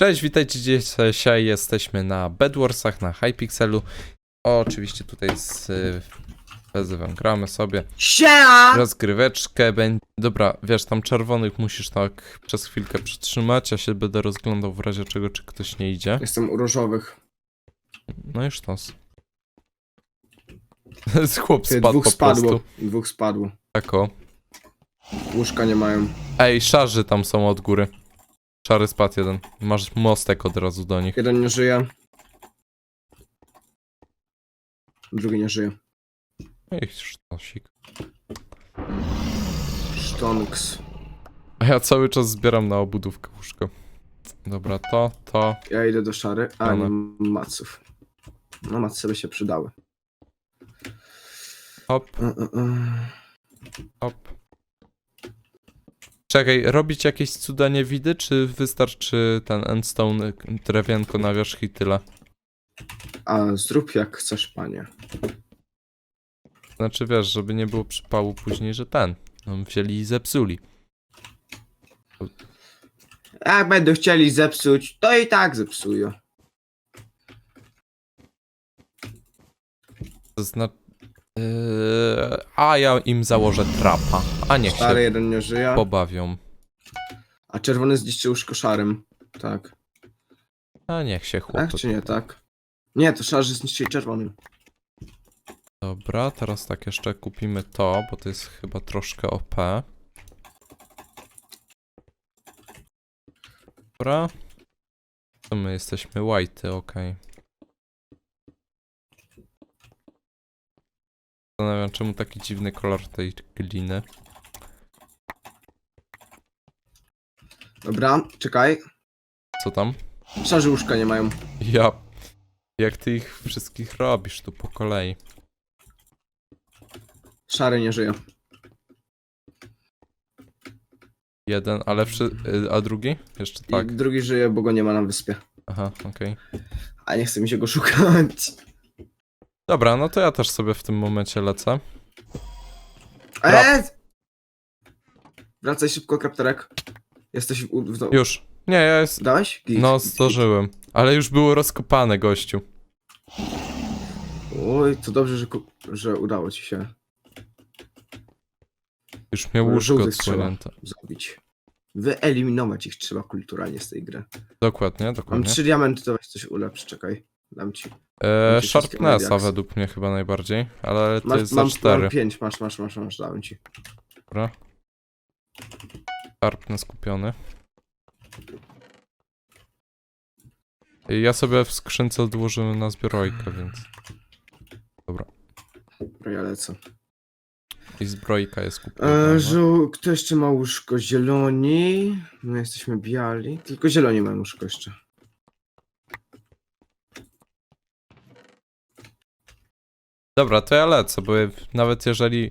Cześć, witajcie dzisiaj. Jesteśmy na Bedwarsach, na Hypixelu. Oczywiście tutaj z y, wezywem gramy sobie. Siema! Rozgryweczkę będzie. Dobra, wiesz, tam czerwonych musisz tak przez chwilkę przytrzymać. Ja się będę rozglądał w razie czego, czy ktoś nie idzie. Jestem u różowych. No już nos. Chłop Ty, spadł dwóch po spadło. prostu. Dwóch spadło. Tak o. Łóżka nie mają. Ej, szarzy tam są od góry. Szary spadł jeden. Masz mostek od razu do nich. Jeden nie żyje. Drugi nie żyje. Ej, sztosik. Sztonks. A ja cały czas zbieram na obudówkę łóżko. Dobra, to, to. Ja idę do szary. A, Dobra. nie maców. No macy by się przydały. Hop, E, e, e. hop. Czekaj, robić jakieś cuda niewidy, czy wystarczy ten endstone drewienko na wierzch i tyle? A zrób jak chcesz, panie. Znaczy wiesz, żeby nie było przypału później, że ten. No, wzięli i zepsuli. Jak będą chcieli zepsuć, to i tak zepsują. To znaczy... Yy, a ja im założę trapa. A niech Szary się jeden nie żyje. pobawią. A czerwony zniszczył łóżko szarym. Tak. A niech się. Tak czy nie, tak? Nie, to szarzy zniszczyli czerwonym. Dobra, teraz tak jeszcze kupimy to, bo to jest chyba troszkę OP. Dobra. To my jesteśmy white'y, okej. Zastanawiam, czemu taki dziwny kolor tej gliny. Dobra, czekaj. Co tam? Szarzy łóżka nie mają. Ja... Jak ty ich wszystkich robisz tu po kolei? Szary nie żyje. Jeden, ale wszy... y, A drugi? Jeszcze I tak. drugi żyje, bo go nie ma na wyspie. Aha, okej. A nie chce mi się go szukać. Dobra, no to ja też sobie w tym momencie lecę. Eee! Wracaj szybko, krapterek. Jesteś w domu. Już. Nie, ja jest. Dałeś? Git, No, git, zdążyłem. Ale już było rozkopane, gościu. Oj, to dobrze, że, ku- że udało ci się Już miał Ale łóżko żółtych trzeba. odsłonięte. zrobić. Wyeliminować ich trzeba kulturalnie z tej gry. Dokładnie, Mam dokładnie. trzy diamenty, to weź coś ulepsz, czekaj. Dam ci. E, wszystkie Sharpnessa według mnie chyba najbardziej, ale to Masz, jest mam, za cztery. mam pięć, masz, masz, masz, masz, dałem ci. Dobra. Sharpness kupiony. I Ja sobie w skrzynce odłożyłem na zbrojkę, więc. Dobra. Dobra, ja lecę. I zbrojka jest kupiona. E, żół, kto jeszcze ma łóżko? Zieloni. My jesteśmy biali. Tylko zieloni mają łóżko jeszcze. Dobra, to ja lecę, bo nawet jeżeli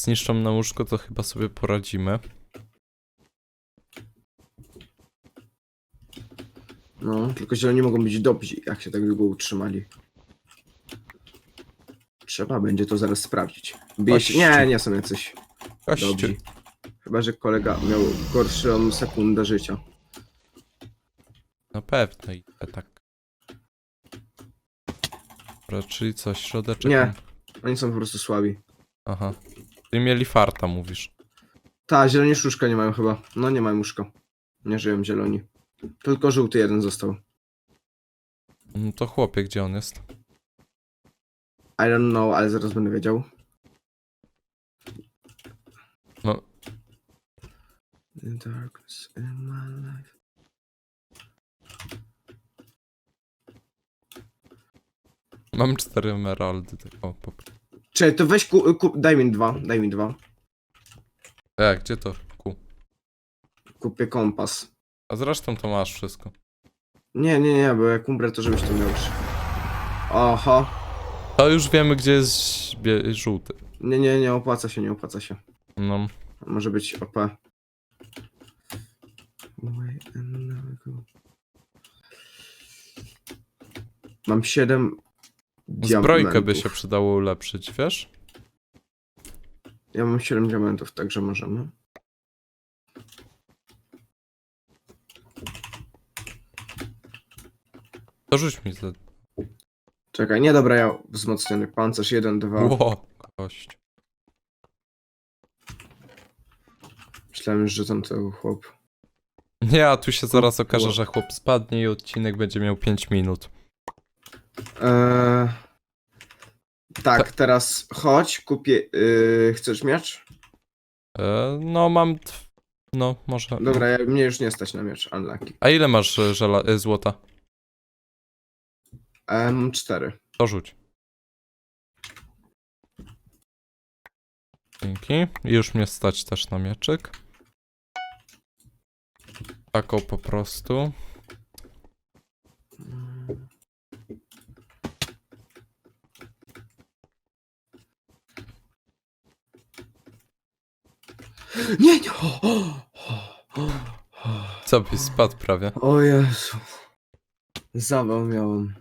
zniszczą na łóżko, to chyba sobie poradzimy. No, tylko zieloni mogą być dobrzy, jak się tak długo utrzymali. Trzeba będzie to zaraz sprawdzić. Bije się... Gościu. Nie, nie są jacyś Gościu. dobrzy. Chyba, że kolega miał gorszą sekundę życia. Na pewno i tak. Dobra, czyli co, środeczek? Nie. Oni są po prostu słabi. Aha. Ty mieli farta, mówisz. Ta, zieloni łóżka nie mają chyba. No nie mają łóżka. Nie żyją zieloni. Tylko żółty jeden został. No to chłopie, gdzie on jest? I don't know, ale zaraz będę wiedział. No. The darkness in my life. Mam cztery emeraldy, tylko po... Czekaj, to weź ku, ku, daj mi dwa, daj mi dwa. E, gdzie to? Ku. Kupię kompas. A zresztą to masz wszystko. Nie, nie, nie, bo jak umrę, to żebyś to miał już. Oho. To już wiemy, gdzie jest bie- żółty. Nie, nie, nie opłaca się, nie opłaca się. No. Może być OP. Wait and never go. Mam 7 Zbrojkę by się przydało ulepszyć, wiesz? Ja mam 7 diamentów, także możemy. To rzuć mi za... Czekaj, nie dobra, ja wzmocniony pancerz 1, 2. Ło, gość. Myślałem, że tam to chłop. Nie, a tu się zaraz okaże, że chłop spadnie i odcinek będzie miał 5 minut. Eee, tak, teraz chodź, kupię. Yy, chcesz miecz? E, no, mam... t- No, może... Dobra, ja, mnie już nie stać na miecz. Unlucky. A ile masz e, żela... e, złota? M4. To rzuć. Dzięki. I Już mnie stać też na mieczyk. Taką po prostu. Nie, nie! O, o, o, o. Co byś spadł prawie. o Jezu. Zawał miałem.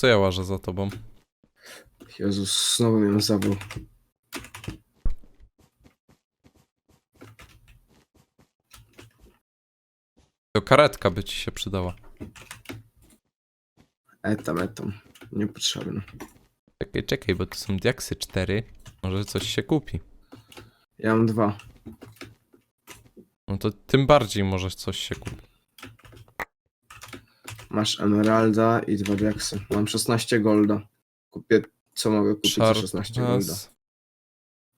Co ja łażę za tobą? Jezus, znowu miałem zawał. To karetka by ci się przydała. Etam, etam. Niepotrzebne. Czekaj, czekaj, bo tu są diaksy 4. Może coś się kupi. Ja mam dwa. No to tym bardziej może coś się kupi. Masz emeralda i dwa diaksy. Mam 16 golda. Kupię, co mogę kupić za 16 golda?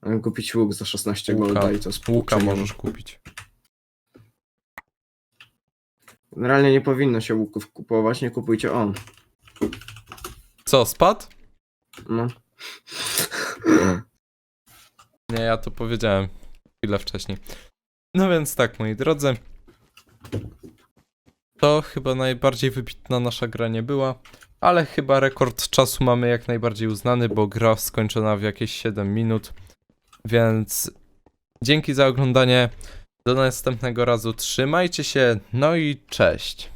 Mogę kupić łuk za 16 Łuka. golda i to z Łuka możesz kupić. Generalnie nie powinno się łuków kupować, nie kupujcie on. Co, spadł? No. Nie, ja to powiedziałem chwilę wcześniej. No więc tak, moi drodzy. To chyba najbardziej wybitna nasza gra nie była, ale chyba rekord czasu mamy jak najbardziej uznany, bo gra skończona w jakieś 7 minut. Więc dzięki za oglądanie. Do następnego razu. Trzymajcie się, no i cześć.